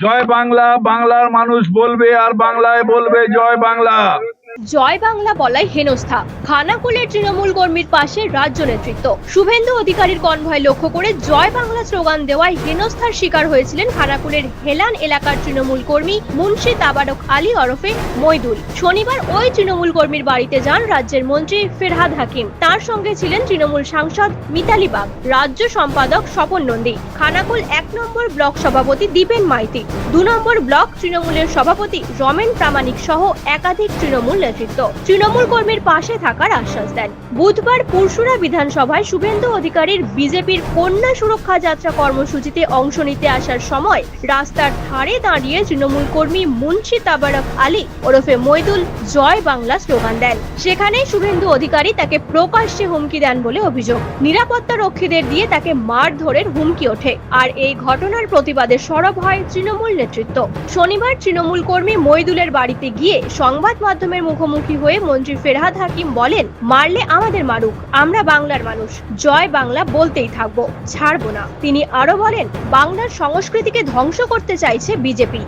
জয় বাংলা বাংলার মানুষ বলবে আর বাংলায় বলবে জয় বাংলা। জয় বাংলা বলাই হেনস্থা। খানাকুলের তৃণমূল কর্মীর পাশে রাজ্য নেতৃত্ব। শুভেন্দু অধিকারীর কনভয় লক্ষ্য করে জয় বাংলা স্লোগান দেওয়ায় হেনস্থার শিকার হয়েছিলেন খানাকুলের হেলান এলাকার তৃণমূল কর্মী মুন্সি তাবারক আলী ওরফে মইদুল। শনিবার ওই তৃণমূল কর্মীর বাড়িতে যান রাজ্যের মন্ত্রী ফেরহাদ হাকিম। তার সঙ্গে ছিলেন তৃণমূল সাংসদ মিতালি বাগ। রাজ্য সম্পাদক স্বপন নন্দী। খানাকুল এক নম্বর ব্লক সভাপতি দীপেন মাইতি। দু নম্বর ব্লক তৃণমূলের সভাপতি রমেন প্রামাণিক সহ একাধিক তৃণমূল নেতৃত্ব তৃণমূল কর্মীর পাশে থাকার আশ্বাস দেন। বুধবার পুরসুরা বিধানসভায় শুভেন্দু অধিকারীর বিজেপির কন্যা সুরক্ষা যাত্রা কর্মসূচিতে অংশ নিতে আসার সময় রাস্তার ধারে দাঁড়িয়ে তৃণমূল কর্মী মুন্সি তাবারক আলী ওরফে মইদুল জয় বাংলা স্লোগান দেন। সেখানেই শুভেন্দু অধিকারী তাকে প্রকাশ্যে হুমকি দেন বলে অভিযোগ। নিরাপত্তা রক্ষীদের দিয়ে তাকে মারধরের হুমকি ওঠে। আর এই ঘটনার প্রতিবাদে সরব হয় তৃণমূল নেতৃত্ব। শনিবার তৃণমূল কর্মী মৈদুলের বাড়িতে গিয়ে সংবাদ মাধ্যমের মুখোমুখি হয়ে মন্ত্রী ফেরহাদ হাকিম বলেন, মারলে আমাদের মারুক, আমরা বাংলার মানুষ। জয় বাংলা বলতেই থাকব, ছাড়বো না। তিনি আরও বলেন, বাংলার সংস্কৃতিকে ধ্বংস করতে চাইছে বিজেপি।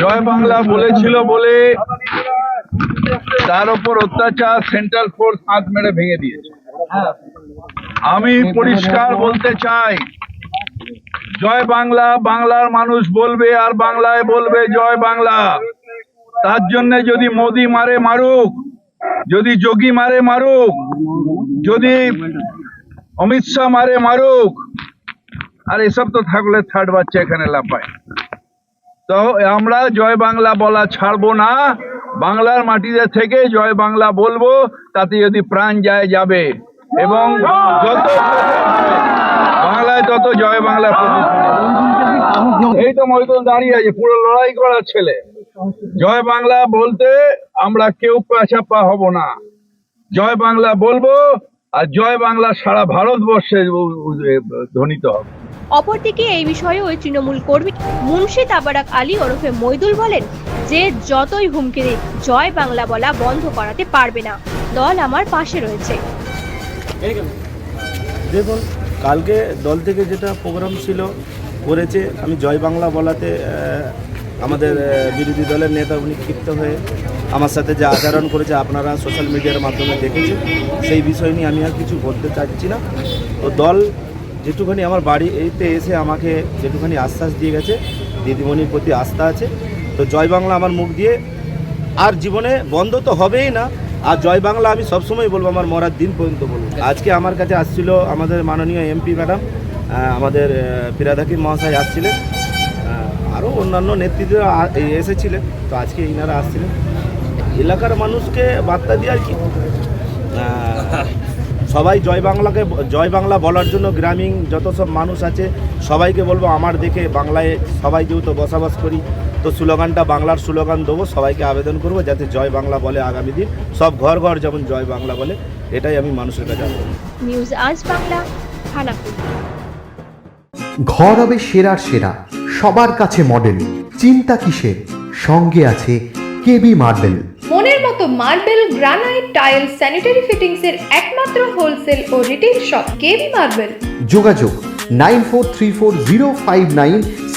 জয় বাংলা বলেছিল বলে তার উপর অত্যাচার সেন্ট্রাল ফোর্স হাত মেরে ভেঙে দিয়েছে। আমি পরিষ্কার বলতে চাই জয় বাংলা, বাংলার মানুষ বলবে আর বাংলায় বলবে জয় বাংলা। তার জন্য যদি মোদি মারে মারুক, যদি যোগী মারে মারুক, যদি অমিত শাহ মারে মারুক, আর এসব তো থাকলে থার্ড বাচ্চা এখানে লাপায় তো আমরা জয় বাংলা বলা ছাড়বো না, বাংলার মাটিতে থেকে জয় বাংলা বলব, তাতে যদি প্রাণ যায় যাবে। এবং যত বাংলায় তত জয় বাংলা এই তো মহিদুল দাঁড়িয়ে আছে পুরো লড়াই করার ছেলে। জয় বাংলা বলতে আমরা কেউ পেছাপা হব না। জয় বাংলা বলব আর জয় বাংলা সারা ভারতবর্ষে ধ্বনিত হবে। অপরদিকে এই বিষয়ে ওই তৃণমূল কর্মী মুন্সি তাবারাক আলী ওরফে মইদুল বলেন যে যতই হুমকি দিক জয় বাংলা বলা বন্ধ করাতে পারবে না। দল আমার পাশে রয়েছে। দেখুন কালকে দল থেকে যেটা প্রোগ্রাম ছিল করেছে, আমি জয় বাংলা বলাতে আমাদের বিরোধী দলের নেতা উনি ক্ষিপ্ত হয়ে আমার সাথে যে আচরণ করেছে আপনারা সোশ্যাল মিডিয়ার মাধ্যমে দেখেছেন, সেই বিষয় নিয়ে আমি আর কিছু বলতে চাচ্ছি না। তো দল যেটুখানি আমার বাড়ি এইতে এসে আমাকে যেটুখানি আশ্বাস দিয়ে গেছে, দিদিমণির প্রতি আস্থা আছে। তো জয় বাংলা আমার মুখ দিয়ে, আর জীবনে বন্ধ তো হবেই না আর জয় বাংলা আমি সবসময় বলব আমার মরার দিন পর্যন্ত বলব। আজকে আমার কাছে আসছিল আমাদের মাননীয় এমপি ম্যাডাম আমাদের আহ, মহাশয় আসছিলেন আরও অন্যান্য নেতৃত্ব এসেছিলেন তো আজকে ইনারা আসছিলেন। এলাকার মানুষকে বার্তা দিয়ে আর কি? সবাই জয় বাংলাকে জয় বাংলা বলার জন্য গ্রামীণ যত সব মানুষ আছে সবাইকে বলব আমার দেখে বাংলায় সবাই যেহেতু বসবাস করি তো স্লোগানটা বাংলার স্লোগান দেবো সবাইকে আবেদন করব যাতে জয় বাংলা বলে আগামী দিন। সব ঘর ঘর যেমন জয় বাংলা বলে এটাই আমি মানুষের কাছে আবেদন নিউজ আজ বাংলা ঘর হবে সেরার সেরা সবার কাছে মডেল চিন্তা কিসের? সঙ্গে আছে কেবি মার্বেল মনের মতো marble granite tile sanitary fittings এর একমাত্র হোলসেল ও রিটেল শপ কেবি মার্বেল যোগাযোগ nine four three four zero five nine